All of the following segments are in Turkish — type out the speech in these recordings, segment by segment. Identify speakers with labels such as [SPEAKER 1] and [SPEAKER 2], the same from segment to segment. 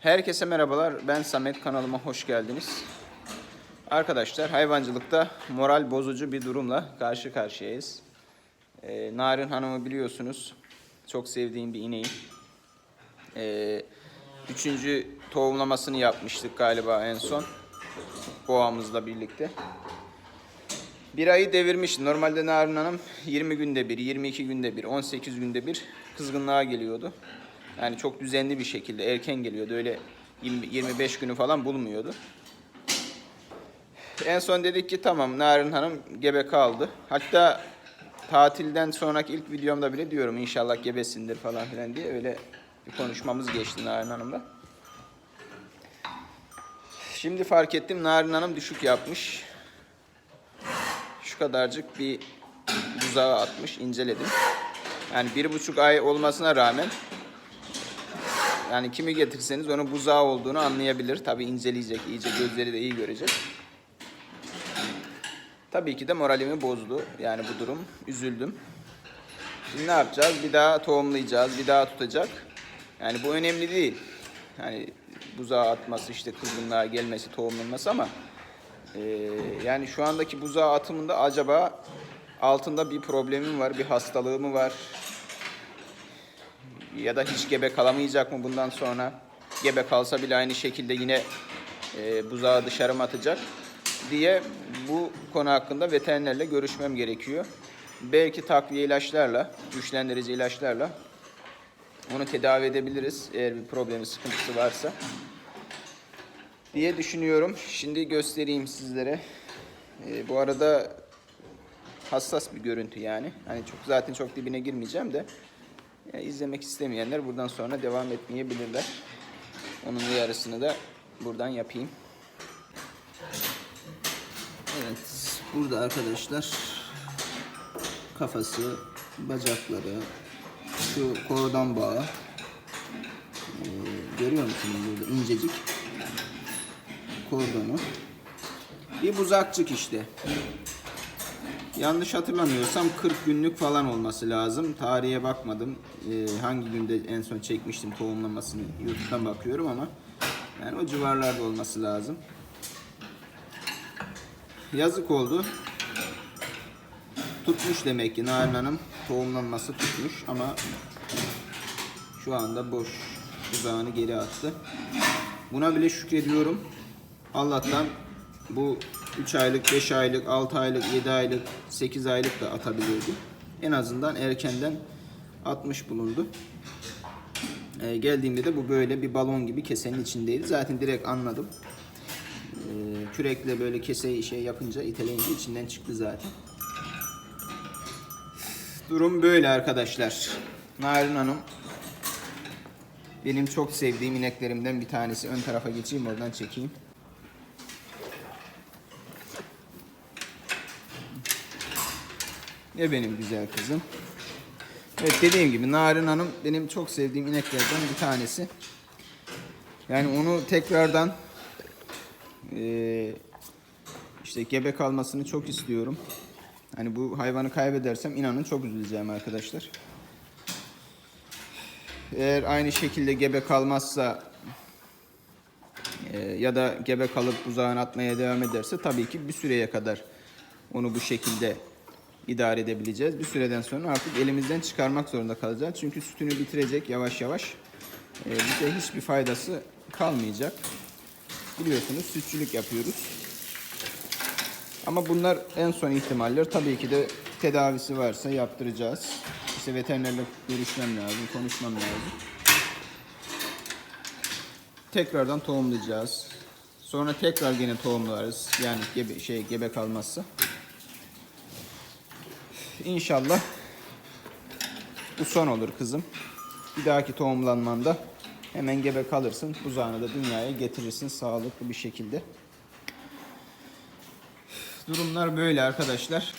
[SPEAKER 1] Herkese merhabalar. Ben Samet kanalıma hoş geldiniz. Arkadaşlar hayvancılıkta moral bozucu bir durumla karşı karşıyayız. Ee, Narin Hanım'ı biliyorsunuz. Çok sevdiğim bir ineğim. Ee, üçüncü tohumlamasını yapmıştık galiba en son. Boğamızla birlikte. Bir ayı devirmiş. Normalde Narin Hanım 20 günde bir, 22 günde bir, 18 günde bir kızgınlığa geliyordu. Yani çok düzenli bir şekilde erken geliyordu. Öyle 20 25 günü falan bulmuyordu. En son dedik ki tamam Narin Hanım gebe kaldı. Hatta tatilden sonraki ilk videomda bile diyorum inşallah gebesindir falan filan diye öyle bir konuşmamız geçti Narin Hanım'la. Şimdi fark ettim Narin Hanım düşük yapmış. Şu kadarcık bir buzağı atmış inceledim. Yani bir buçuk ay olmasına rağmen yani kimi getirseniz onun buzağı olduğunu anlayabilir. Tabi inceleyecek, iyice gözleri de iyi görecek. Tabii ki de moralimi bozdu. Yani bu durum. Üzüldüm. Şimdi ne yapacağız? Bir daha tohumlayacağız, bir daha tutacak. Yani bu önemli değil. Yani buzağı atması, işte kızgınlığa gelmesi, tohumlanması ama e, yani şu andaki buzağı atımında acaba altında bir problemim var, bir hastalığı mı var? Ya da hiç gebe kalamayacak mı bundan sonra? Gebe kalsa bile aynı şekilde yine e, buzağı dışarı mı atacak diye bu konu hakkında veterinerle görüşmem gerekiyor. Belki takviye ilaçlarla, güçlendirici ilaçlarla onu tedavi edebiliriz eğer bir problemi, sıkıntısı varsa diye düşünüyorum. Şimdi göstereyim sizlere. E, bu arada hassas bir görüntü yani. Hani çok zaten çok dibine girmeyeceğim de yani izlemek istemeyenler buradan sonra devam etmeyebilirler. Onun uyarısını da buradan yapayım. Evet, burada arkadaşlar kafası, bacakları, şu kordon bağı. Ee, görüyor musunuz burada incecik kordonu. Bir buzakçık işte. Yanlış hatırlamıyorsam 40 günlük falan olması lazım. Tarihe bakmadım. Ee, hangi günde en son çekmiştim tohumlamasını YouTube'dan bakıyorum ama yani o civarlarda olması lazım. Yazık oldu. Tutmuş demek ki Narin Hanım tohumlanması tutmuş ama şu anda boş uzağını geri attı. Buna bile şükrediyorum. Allah'tan bu 3 aylık, 5 aylık, 6 aylık, 7 aylık, 8 aylık da atabiliyordu. En azından erkenden atmış bulundu. Ee, geldiğimde de bu böyle bir balon gibi kesenin içindeydi. Zaten direkt anladım. Ee, kürekle böyle keseyi şey yapınca, iteleyince içinden çıktı zaten. Durum böyle arkadaşlar. Narin Hanım benim çok sevdiğim ineklerimden bir tanesi. Ön tarafa geçeyim oradan çekeyim. Ne benim güzel kızım. Evet dediğim gibi Narin Hanım benim çok sevdiğim ineklerden bir tanesi. Yani onu tekrardan eee, işte gebe kalmasını çok istiyorum. Hani bu hayvanı kaybedersem inanın çok üzüleceğim arkadaşlar. Eğer aynı şekilde gebe kalmazsa e, ya da gebe kalıp buzağını atmaya devam ederse tabii ki bir süreye kadar onu bu şekilde idare edebileceğiz. Bir süreden sonra artık elimizden çıkarmak zorunda kalacağız. Çünkü sütünü bitirecek yavaş yavaş. E, bize hiçbir faydası kalmayacak. Biliyorsunuz sütçülük yapıyoruz. Ama bunlar en son ihtimaller. Tabii ki de tedavisi varsa yaptıracağız. İşte veterinerle görüşmem lazım, konuşmam lazım. Tekrardan tohumlayacağız. Sonra tekrar yine tohumlarız. Yani gebe, şey gebe kalmazsa. İnşallah bu son olur kızım. Bir dahaki tohumlanmanda hemen gebe kalırsın. Buzağını da dünyaya getirirsin sağlıklı bir şekilde. Durumlar böyle arkadaşlar.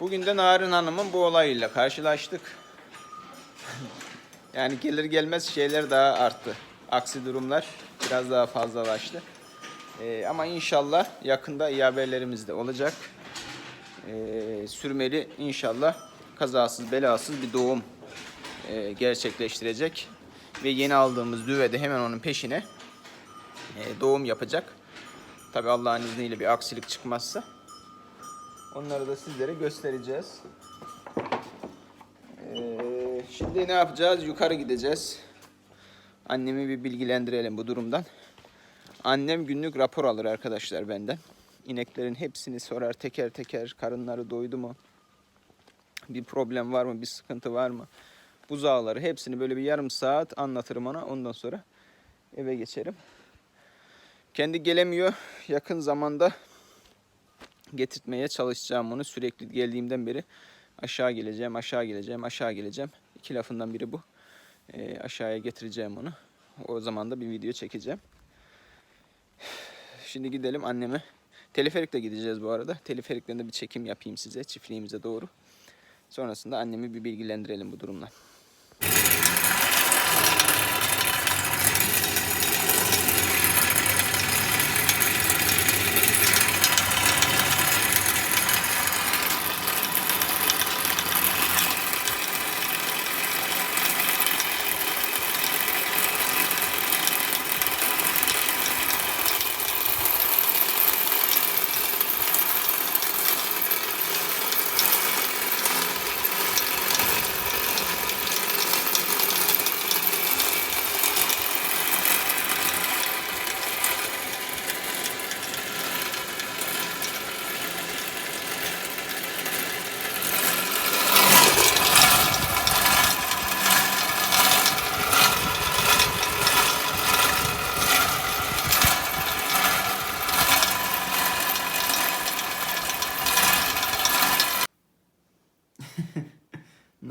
[SPEAKER 1] Bugün de Narin Hanım'ın bu olayıyla karşılaştık. yani gelir gelmez şeyler daha arttı. Aksi durumlar biraz daha fazlalaştı. Ee, ama inşallah yakında iyi haberlerimiz de olacak. Ee, sürmeli inşallah kazasız belasız bir doğum e, gerçekleştirecek. Ve yeni aldığımız düve de hemen onun peşine e, doğum yapacak. Tabi Allah'ın izniyle bir aksilik çıkmazsa. Onları da sizlere göstereceğiz. Ee, şimdi ne yapacağız? Yukarı gideceğiz. Annemi bir bilgilendirelim bu durumdan. Annem günlük rapor alır arkadaşlar benden. İneklerin hepsini sorar teker teker. Karınları doydu mu? Bir problem var mı? Bir sıkıntı var mı? Buzağları hepsini böyle bir yarım saat anlatırım ona. Ondan sonra eve geçerim. Kendi gelemiyor. Yakın zamanda getirtmeye çalışacağım onu. Sürekli geldiğimden beri aşağı geleceğim, aşağı geleceğim, aşağı geleceğim. İki lafından biri bu. Ee, aşağıya getireceğim onu. O zaman da bir video çekeceğim. Şimdi gidelim anneme. Teleferikle gideceğiz bu arada. Teleferikten de bir çekim yapayım size çiftliğimize doğru. Sonrasında annemi bir bilgilendirelim bu durumla.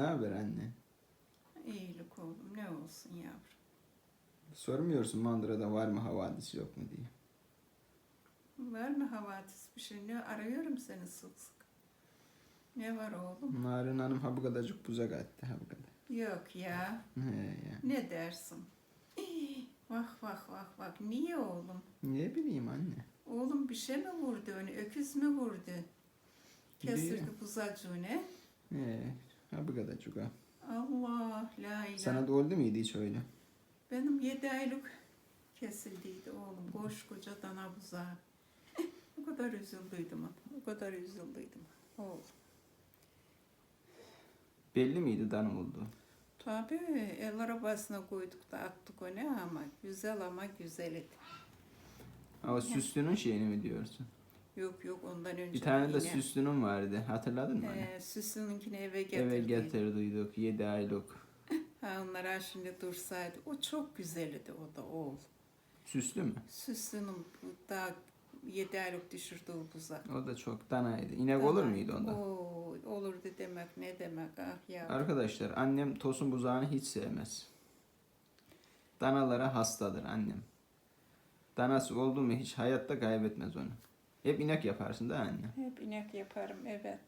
[SPEAKER 1] Haber anne?
[SPEAKER 2] İyilik oğlum ne olsun yavrum.
[SPEAKER 1] Sormuyorsun Mandıra'da var mı havadis yok mu diye.
[SPEAKER 2] Var mı havadis bir şey? Ne arıyorum seni sık sık. Ne var oğlum?
[SPEAKER 1] Narin Hanım ha bu kadarcık buzak attı ha bu kadar.
[SPEAKER 2] Yok ya.
[SPEAKER 1] He ya.
[SPEAKER 2] Ne dersin? Vah vah vah vah. Niye oğlum?
[SPEAKER 1] Ne bileyim anne.
[SPEAKER 2] Oğlum bir şey mi vurdu onu? Öküz mü vurdu?
[SPEAKER 1] Biliyor.
[SPEAKER 2] buzacığını.
[SPEAKER 1] He ha bu kadarcık ha.
[SPEAKER 2] Allah la ilahe.
[SPEAKER 1] Sana da oldu muydu hiç öyle?
[SPEAKER 2] Benim yedi aylık kesildiydi oğlum. Koskoca dana buzağı. o kadar üzüldüydüm. O kadar üzüldüydüm. Oğlum.
[SPEAKER 1] Belli miydi danım oldu?
[SPEAKER 2] Tabii el arabasına koyduk da attık onu ama güzel ama güzel idi.
[SPEAKER 1] Ama süslünün şeyini mi diyorsun?
[SPEAKER 2] Yok yok ondan önce
[SPEAKER 1] Bir tane de
[SPEAKER 2] yine,
[SPEAKER 1] süslünün vardı. Hatırladın mı? anne?
[SPEAKER 2] e, süsününkini eve getirdik.
[SPEAKER 1] Eve getirdiydik 7 aylık.
[SPEAKER 2] Ha onlara şimdi dursaydı. O çok güzeldi o da oğul.
[SPEAKER 1] Süslü mü?
[SPEAKER 2] Süsünün bu daha yedi aylık düşürdüğü buzak.
[SPEAKER 1] O da çok danaydı. İnek olur muydu onda?
[SPEAKER 2] Oo, olurdu demek ne demek ah ya.
[SPEAKER 1] Arkadaşlar annem tosun buzağını hiç sevmez. Danalara hastadır annem. Danası oldu mu hiç hayatta kaybetmez onu. Hep inek yaparsın da anne.
[SPEAKER 2] Hep inek yaparım evet.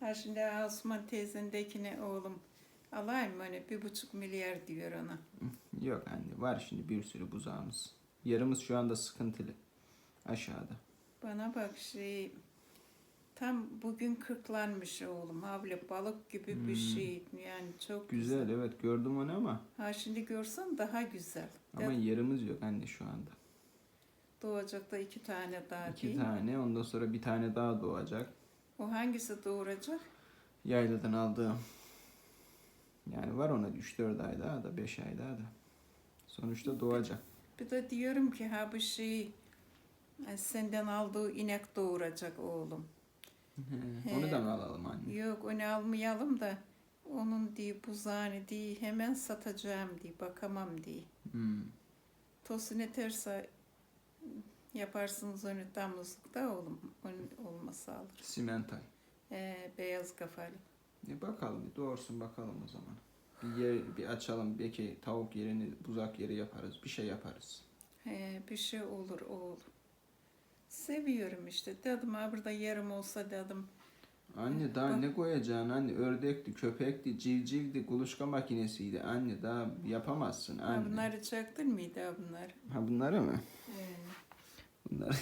[SPEAKER 2] Ha şimdi Osman teyzendekine oğlum alayım mı hani bir buçuk milyar diyor ona.
[SPEAKER 1] Yok anne var şimdi bir sürü buzağımız. Yarımız şu anda sıkıntılı. Aşağıda.
[SPEAKER 2] Bana bak şey tam bugün kırklanmış oğlum. Havle balık gibi bir
[SPEAKER 1] Hmm.
[SPEAKER 2] şey. Yani çok güzel.
[SPEAKER 1] Güzel evet gördüm onu ama
[SPEAKER 2] Ha şimdi görsen daha güzel.
[SPEAKER 1] ama
[SPEAKER 2] De-
[SPEAKER 1] yerimiz yok anne şu anda.
[SPEAKER 2] Doğacak da iki tane daha
[SPEAKER 1] İki
[SPEAKER 2] değil
[SPEAKER 1] tane ondan sonra bir tane daha doğacak.
[SPEAKER 2] O hangisi doğuracak?
[SPEAKER 1] Yayladan aldığım. Yani var ona 3-4 ay daha da 5 ay daha da. Sonuçta doğacak.
[SPEAKER 2] Bir de diyorum ki ha bu şey senden aldığı inek doğuracak oğlum.
[SPEAKER 1] He, Onu da mı alalım anne?
[SPEAKER 2] Yok onu almayalım da onun diye buzağını diye hemen satacağım diye bakamam diye.
[SPEAKER 1] Hmm.
[SPEAKER 2] Tosun eterse yaparsınız onu damızlıkta oğlum. Onun olmasa alır.
[SPEAKER 1] Simental.
[SPEAKER 2] Ee, beyaz kafalı.
[SPEAKER 1] E bakalım bir doğursun bakalım o zaman. Bir yer bir açalım belki tavuk yerini buzak yeri yaparız. Bir şey yaparız.
[SPEAKER 2] He, bir şey olur oğlum. Seviyorum işte. Dedim ha burada yerim olsa dedim.
[SPEAKER 1] Anne daha
[SPEAKER 2] Bak.
[SPEAKER 1] ne koyacaksın anne? Ördekti, köpekti, civcivdi, kuluçka makinesiydi. Anne daha yapamazsın
[SPEAKER 2] Ha,
[SPEAKER 1] anne.
[SPEAKER 2] bunları çaktın mıydı ha bunlar?
[SPEAKER 1] Ha bunları mı?
[SPEAKER 2] Ee,
[SPEAKER 1] Bunlar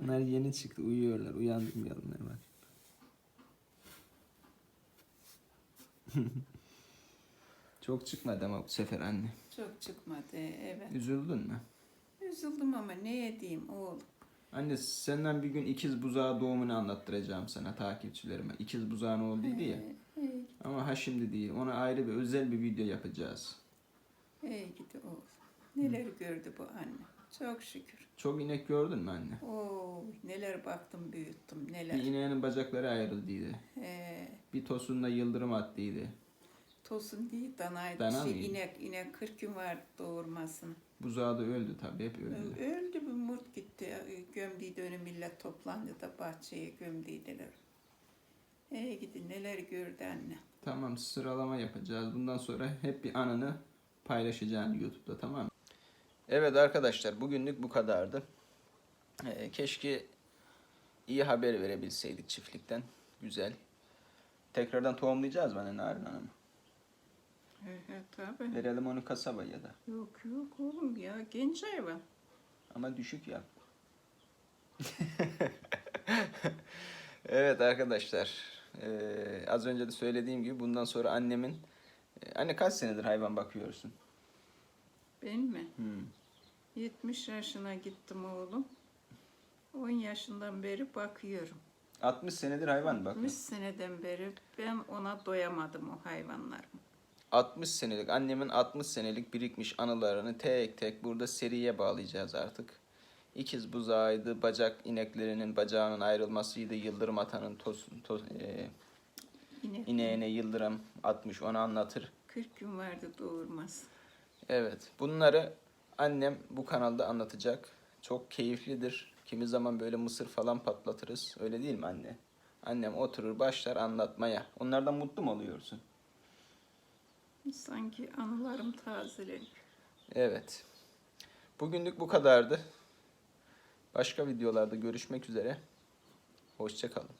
[SPEAKER 1] bunlar yeni çıktı. Uyuyorlar. Uyandırmayalım hemen. Çok çıkmadı ama bu sefer anne.
[SPEAKER 2] Çok çıkmadı evet.
[SPEAKER 1] Üzüldün mü?
[SPEAKER 2] Üzüldüm ama ne edeyim oğlum.
[SPEAKER 1] Anne senden bir gün ikiz buzağı doğumunu anlattıracağım sana takipçilerime. İkiz buzağın olduydu ya. Ama ha şimdi değil. Ona ayrı bir özel bir video yapacağız.
[SPEAKER 2] iyi gidi oğlum. Neler gördü bu anne. Çok şükür.
[SPEAKER 1] Çok inek gördün mü anne?
[SPEAKER 2] Oo, neler baktım büyüttüm
[SPEAKER 1] Bir
[SPEAKER 2] neler.
[SPEAKER 1] ineğinin bacakları ayrıldıydı.
[SPEAKER 2] Ee,
[SPEAKER 1] Bir tosunla yıldırım attıydı.
[SPEAKER 2] tosun değil danaydı.
[SPEAKER 1] Dana
[SPEAKER 2] şey,
[SPEAKER 1] mıydı?
[SPEAKER 2] inek, inek 40 gün vardı doğurmasın.
[SPEAKER 1] Buzağı da öldü tabii hep öldü.
[SPEAKER 2] Öldü bir murt gitti. Gömdüydü önü millet toplandı da bahçeye gömdüydüler. İyi gidi neler gördü anne.
[SPEAKER 1] Tamam sıralama yapacağız. Bundan sonra hep bir anını paylaşacağım YouTube'da tamam mı? Evet arkadaşlar bugünlük bu kadardı. Ee, keşke iyi haber verebilseydik çiftlikten. Güzel. Tekrardan tohumlayacağız mı Narin Hanım?
[SPEAKER 2] He he tabii.
[SPEAKER 1] Verelim onu kasabaya da.
[SPEAKER 2] Yok yok oğlum ya genç hayvan.
[SPEAKER 1] Ama düşük yap. evet arkadaşlar. ee, az önce de söylediğim gibi bundan sonra annemin... Anne kaç senedir hayvan bakıyorsun?
[SPEAKER 2] Ben mi?
[SPEAKER 1] Hmm.
[SPEAKER 2] 70 yaşına gittim oğlum. 10 yaşından beri bakıyorum.
[SPEAKER 1] 60 senedir hayvan
[SPEAKER 2] 60
[SPEAKER 1] bakıyor.
[SPEAKER 2] seneden beri ben ona doyamadım o hayvanlarım.
[SPEAKER 1] 60 senelik annemin 60 senelik birikmiş anılarını tek tek burada seriye bağlayacağız artık. İkiz buzağıydı, bacak ineklerinin bacağının ayrılmasıydı, yıldırım atanın toz, toz, e, ineğine yıldırım atmış onu anlatır.
[SPEAKER 2] 40 gün vardı doğurmaz.
[SPEAKER 1] Evet bunları annem bu kanalda anlatacak. Çok keyiflidir. Kimi zaman böyle mısır falan patlatırız. Öyle değil mi anne? Annem oturur başlar anlatmaya. Onlardan mutlu mu oluyorsun?
[SPEAKER 2] Sanki anılarım tazeleniyor.
[SPEAKER 1] Evet. Bugünlük bu kadardı. Başka videolarda görüşmek üzere. Hoşçakalın.